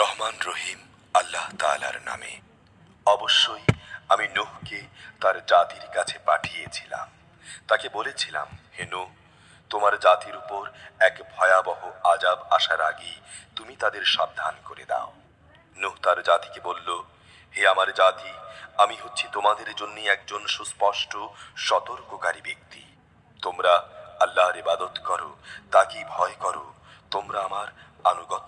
রহমান রহিম আল্লাহ তাআলার নামে। অবশ্যই আমি নূহকে তার জাতির কাছে পাঠিয়েছিলাম। তাকে বলেছিলাম, হে নূহ, তোমার জাতির উপর এক ভয়াবহ আজাব আসার আগেই তুমি তাদের সাবধান করে দাও। নূহ তার জাতিকে বলল, হে আমার জাতি, আমি হচ্ছি তোমাদের জন্য একজন সুস্পষ্ট, সতর্ককারী ব্যক্তি। তোমরা আল্লাহর ইবাদত করো, তাকেই ভয় করো, তোমরা আমার করে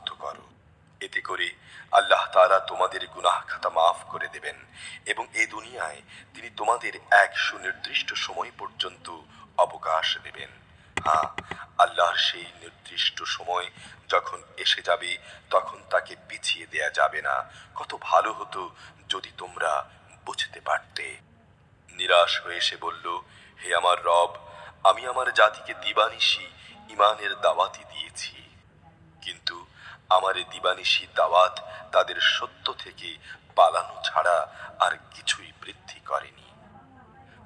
আল্লাহ তাআলা তোমাদের গুনাহ খাতা মাফ করে দেবেন এবং এ দুনিয়ায় তিনি তোমাদের এক সুনির্দিষ্ট সময় পর্যন্ত অবকাশ দেবেন। হ্যাঁ আল্লাহর সেই নির্দিষ্ট সময় যখন এসে যাবে, তখন তাকে পিছিয়ে দেয়া যাবে না। কত ভালো হতো যদি তোমরা বুঝতে পারতে। নিরাশ হয়ে সে বলল, হে আমার রব, আমি আমার জাতিকে দিবানিশি ইমানের দাওয়াতি দিয়েছি। কিন্তু আমার দিবানিশি দাওয়াত তাদের সত্য থেকে পালানো ছাড়া আর কিছুই বৃদ্ধি করেনি।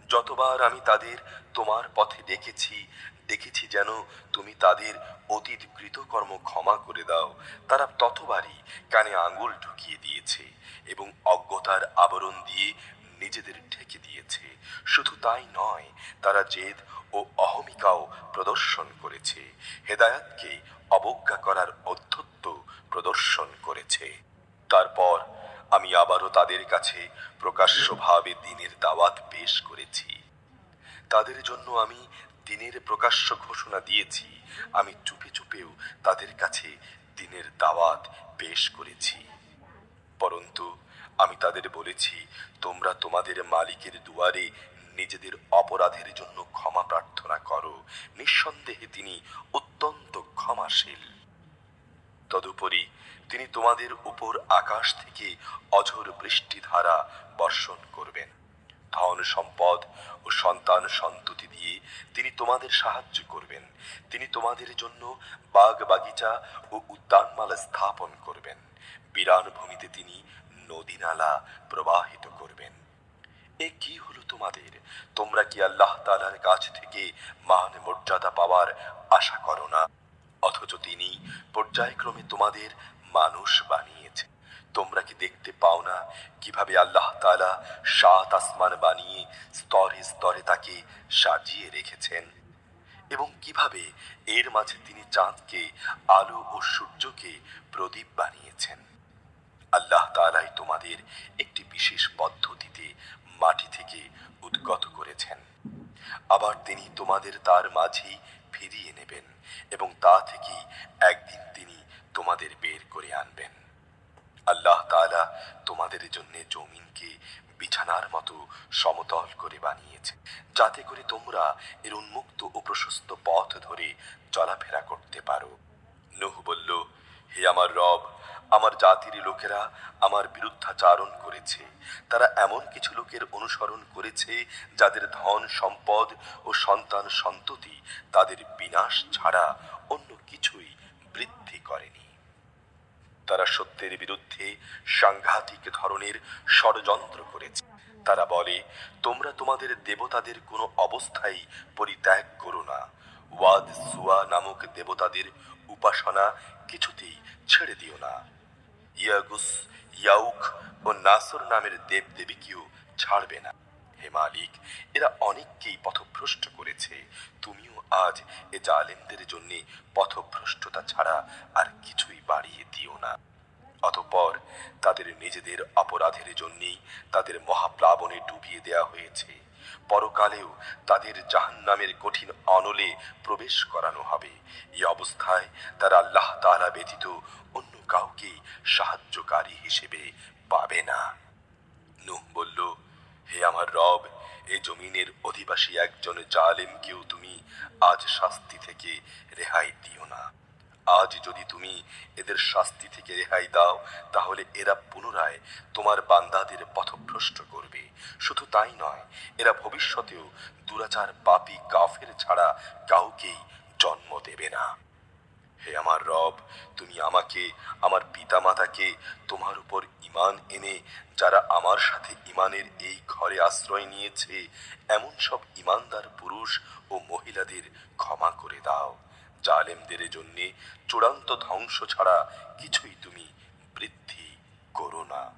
যতবার আমি তাদের তোমার পথে দেখেছি দেখেছি যেন তুমি তাদের অতীত কৃতকর্ম ক্ষমা করে দাও, তারা ততবারই কানে আঙুল ঢুকিয়ে দিয়েছে এবং অজ্ঞতার আবরণ দিয়ে নিজেদের ঢেকে দিয়েছে। শুধু তাই নয়, তারা জেদ ও অহমিকাও প্রদর্শন করেছে। হেদায়াতকে অবজ্ঞা করার অধ্যত্ব প্রদর্শন করেছে। তারপর আমি আবারও তাদের কাছে প্রকাশ্যভাবে দিনের দাওয়াত পেশ করেছি। তাদের জন্য আমি দিনের প্রকাশ্য ঘোষণা দিয়েছি। আমি চুপে চুপেও তাদের কাছে দিনের দাওয়াত পেশ করেছি। পরন্তু আমি তাদের বলেছি, তোমরা তোমাদের মালিকের দুয়ারে নিজেদের অপরাধের জন্য ক্ষমা প্রার্থনা করো। নিঃসন্দেহে তিনি অত্যন্ত ক্ষমাশীল। তদুপরি তিনি তোমাদের উপর আকাশ থেকে অঝোর বৃষ্টিধারা বর্ষণ করবেন। ধন সম্পদ ও সন্তান সন্ততি দিয়ে তিনি তোমাদের সাহায্য করবেন। তিনি তোমাদের জন্য বাগ বাগিচা ও উদ্যানমালা স্থাপন করবেন। বিরান ভূমিতে তিনি নদী নালা প্রবাহিত করবেন। এ কি হলো তোমাদের? তোমরা কি আল্লাহ তাআলার কাছ থেকে মান মর্যাদা পাওয়ার আশা করো না? অথচ তিনি পর্যায়ক্রমে তোমাদের মানুষ বানিয়েছে। তোমরা কি দেখতে পাও না কীভাবে আল্লাহ তাআলা সাত আসমান বানিয়ে স্তরে স্তরে তাকে সাজিয়ে রেখেছেন? এবং কীভাবে এর মাঝে তিনি চাঁদকে, আলো ও সূর্যকে প্রদীপ বানিয়েছেন? আল্লাহ তাআলাই তোমাদের একটি বিশেষ পদ্ধতিতে মাটি থেকে উদ্গত করেছেন। আবার তিনি তোমাদের তার মাঝেই ফিরিয়ে নেবেন এবং তা থেকেই একদিন তিনি তোমাদের বের করে আনবেন। আল্লাহ তাআলা তোমাদের জন্য জমিনকে বিছানার মতো সমতল করে বানিয়েছে, যাতে করে তোমরা এর উন্মুক্ত ও প্রশস্ত পথ ধরে চলাফেরা করতে পারো। নূহ বলল, হে আমার রব, আমার জাতির লোকেরা আমার বিরুদ্ধাচারণ করেছে। তারা এমন কিছু লোকের অনুসরণ করেছে যাদের ধন সম্পদ ও সন্তান সন্ততি তাদের বিনাশ ছাড়া অন্য কিছুই বৃদ্ধি করেনি। তারা সত্যের বিরুদ্ধে সাংঘাতিক ধরনের ষড়যন্ত্র করেছে। তারা বলে, তোমরা তোমাদের দেবতাদের কোনো অবস্থায় পরিত্যাগ করো না। ওয়াদ সুয়া নামক দেবতাদের উপাসনা কিছুতেই ছেড়ে দিও না। ইয়াগুস ইয়াউক ও নাসর নামের দেব দেবীকেও ছাড়বে না। হে মালিক, এরা অনেককেই পথভ্রষ্ট করেছে। তুমিও আজ এ জালেমদের জন্য পথভ্রষ্টতা ছাড়া আর কিছুই বাড়িয়ে দিও না। অতঃপর তাদের নিজেদের অপরাধের জন্যই তাদের মহাপ্লাবনে ডুবিয়ে দেয়া হয়েছে। পরকালেও তাদের জাহান্নামের কঠিন অনলে প্রবেশ করানো হবে। এই অবস্থায় তারা আল্লাহ তাআলা ব্যতীত অন্য কাউকে সাহায্যকারী হিসেবে পাবে না। নূহ বলল জমিনের অধিবাসী একজন জালেমকেও তুমি আজ শাস্তি থেকে রেহাই দিও না। আজ যদি তুমি এদের শাস্তি থেকে রেহাই দাও, তাহলে এরা পুনরায় তোমার বান্দাদের পথভ্রষ্ট করবে। শুধু তাই নয়, এরা ভবিষ্যতেও দুরাচার পাপী কাফের ছাড়া কাউকেই জন্ম দেবে না। হে আমার রব, তুমি আমাকে, আমার পিতা মাতাকে তোমার উপর ইমান এনে, যারা আমার সাথে ইমানের এই ঘরে আশ্রয় নিয়েছে, এমন সব ইমানদার পুরুষ ও মহিলাদের ক্ষমা করে দাও। জালেমদের জন্যে চূড়ান্ত ধ্বংস ছাড়া কিছুই তুমি বৃদ্ধি করো না।